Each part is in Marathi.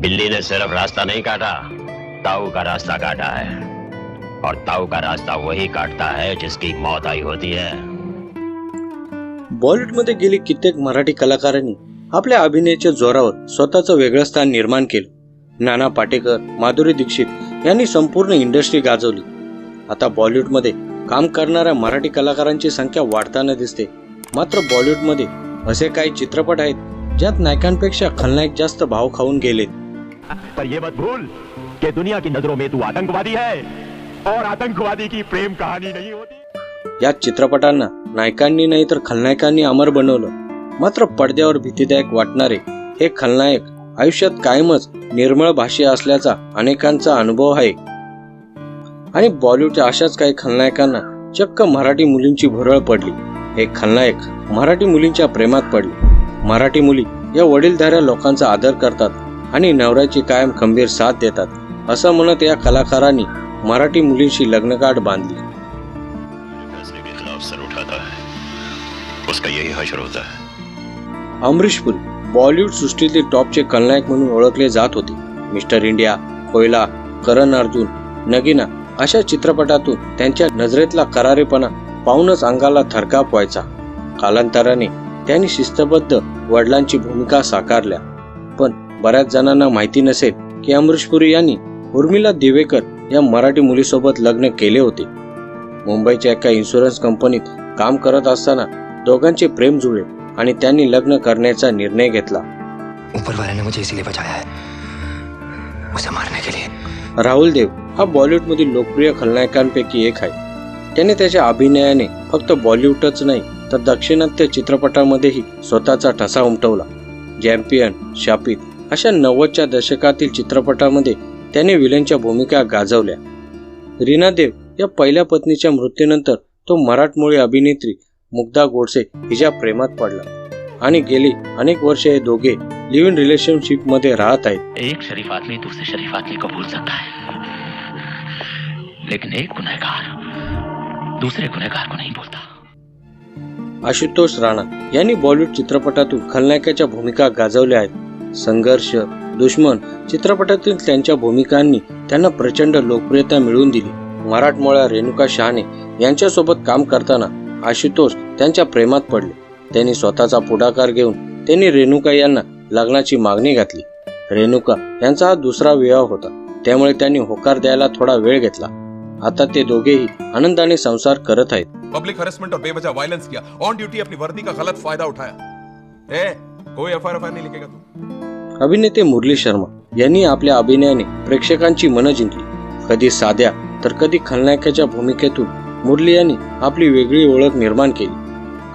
बिल्ली ने सिर्फ रास्ता नहीं काटा ताऊ का रास्ता काटा है। और ताऊ का रास्ता वही काटता है जिसकी मौत आई होती है। बॉलिवूडमध्ये गेली कित्येक मराठी कलाकारांनी आपल्या अभिनयाच्या जोरावर स्वतःचं वेगळं स्थान निर्माण केलं. नाना पाटेकर माधुरी दीक्षित यांनी संपूर्ण इंडस्ट्री गाजवली. आता बॉलिवूडमध्ये काम करणाऱ्या मराठी कलाकारांची संख्या वाढताना दिसते. मात्र बॉलिवूडमध्ये असे काही चित्रपट आहेत ज्यात नायकांपेक्षा खलनायक जास्त भाव खाऊन गेलेत. पर ये मत भूल कि दुनिया की नजरों में तू आतंकवादी है और आतंकवादी की प्रेम कहानी नहीं होती। या चित्रपटांना नायकांनी नाही तर खलनायकांनी अमर बनवलं. मात्र पडद्यावर भीतीदायक वाटणारे हे खलनायक आयुष्यात कायमच निर्मळ भाषे असल्याचा अनेकांचा अनुभव आहे. आणि बॉलिवूडच्या अशाच काही खलनायकांना चक्क मराठी मुलींची भुरळ पडली. हे खलनायक मराठी मुलींच्या प्रेमात पडले. मराठी मुली या वडीलधाऱ्या लोकांचा आदर करतात. आणि नवऱ्याची कायम खंबीर साथ देतात असं म्हणत या कलाकारांनी मराठी मुलींशी लग्नगाठ बांधली. अमरीशपुरी बॉलिवूड सृष्टीतील टॉपचे खलनायक म्हणून ओळखले जात होते. मिस्टर इंडिया कोयला करण अर्जुन नगिना अशा चित्रपटातून त्यांच्या नजरेतला करारेपणा पाहूनच अंगाला थरकाप व्हायचा. कालांतराने त्यांनी शिस्तबद्ध वडिलांची भूमिका साकारल्या. बऱ्याच जणांना माहिती नसेल की अमरीश पुरी यांनी उर्मिला दिवेकर या मराठी मुलीसोबत लग्न केले होते. मुंबईच्या एका इन्शुरन्स कंपनीत काम करत असताना दोघांचे प्रेम जुळले आणि त्यांनी लग्न करण्याचा निर्णय घेतला. ऊपर वाले ने मुझे इसीलिए बचाया है उसे मारने के लिए. राहुल देव हा बॉलिवूडमधील लोकप्रिय खलनायकांपैकी एक आहे. त्याने त्याच्या अभिनयाने फक्त बॉलिवूडच नाही तर दाक्षिणात्य चित्रपटामध्येही स्वतःचा ठसा उमटवला. चॅम्पियन शापित अशा नव्वदच्या दशकातील चित्रपटामध्ये त्याने विलनच्या भूमिका गाजवल्या. रीना देव या पहिल्या पत्नीच्या मृत्यूनंतर तो मराठमोळी अभिनेत्री मुग्धा गोडसे हिच्या प्रेमात पडला आणि गेली अनेक वर्षे हे दोघे लिव्ह इन रिलेशनशिपमध्ये राहत आहेत. एक शरीफ आदमी दूसरे शरीफ आदमी को भूल सकता है। लेकिन एक गुनहगार दूसरे गुनहगार को नहीं भूलता आशुतोष राणा यांनी बॉलिवूड चित्रपटातून खलनायकाच्या भूमिका गाजवल्या आहेत. संघर्ष दुश्मन चित्रपटातील त्यांच्या भूमिकांनी त्यांना प्रचंड लोकप्रियता मिळवून दिली. मराठमोळ्या रेणुका शहाणे यांच्यासोबत काम करताना आशुतोष त्यांच्या प्रेमात पडले. त्यांनी स्वतःचा पुढाकार घेऊन त्यांनी रेणुका यांना लग्नाची मागणी घातली. रेणुका यांचा हा दुसरा विवाह होता. त्यामुळे त्यांनी होकार द्यायला थोडा वेळ घेतला. आता ते दोघेही आनंदाने संसार करत आहेत. पब्लिक हरेसमेंट और बेवजह वायलेंस किया. ऑन ड्यूटी अपनी वर्दी का गलत फायदा उठाया. ए कोई एफ नहीं लिखेगा तू. अभिनेते मुरली शर्मा यांनी आपल्या अभिनयाने प्रेक्षकांची मनं जिंकली. कधी साध्या तर कधी खलनायकाच्या भूमिकेतून मुरली यांनी आपली वेगळी ओळख निर्माण केली.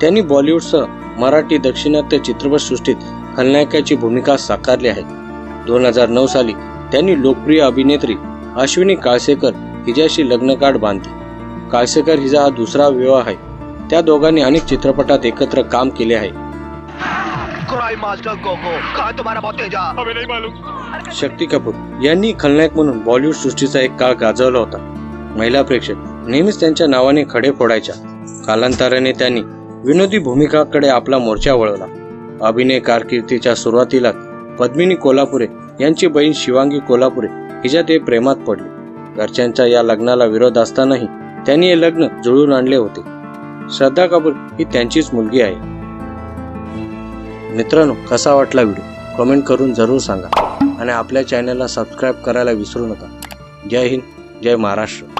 त्यांनी बॉलिवूडसह मराठी दाक्षिणात्य चित्रपटसृष्टीत खलनायकाची भूमिका साकारली आहे. दोन हजार नऊ साली त्यांनी लोकप्रिय अभिनेत्री अश्विनी काळसेकर हिच्याशी लग्नकार्ड बांधली. काळसेकर हिचा हा दुसरा विवाह आहे. त्या दोघांनी अनेक चित्रपटात एकत्र काम केले आहे. क्राइम मास्टर कोको कहा तुम्हारा बहुत तेजा हमें नहीं मालूम। शक्ती कपूर यांनी खलनायक म्हणून बॉलिवूड सृष्टीचा एक काळ गाजवला होता. महिला प्रेक्षक नेहमीच त्यांच्या नावाने खडे फोडायच्या. कालांतराने त्यांनी विनोदी भूमिकाकडे आपला मोर्चा वळवला. अभिनय कारकिर्दीच्या सुरुवातीला पद्मिनी कोल्हापुरे यांची बहीण शिवांगी कोल्हापुरे हिच्या ते प्रेमात पडले. घरच्यांच्या या लग्नाला विरोध असतानाही त्यांनी हे लग्न जुळून आणले होते. श्रद्धा कपूर ही त्यांचीच मुलगी आहे. मित्रांनो कसा वाटला व्हिडिओ? कमेंट करून जरूर सांगा. आणि आपल्या चॅनलला सबस्क्राईब करायला विसरू नका. जय हिंद जय महाराष्ट्र.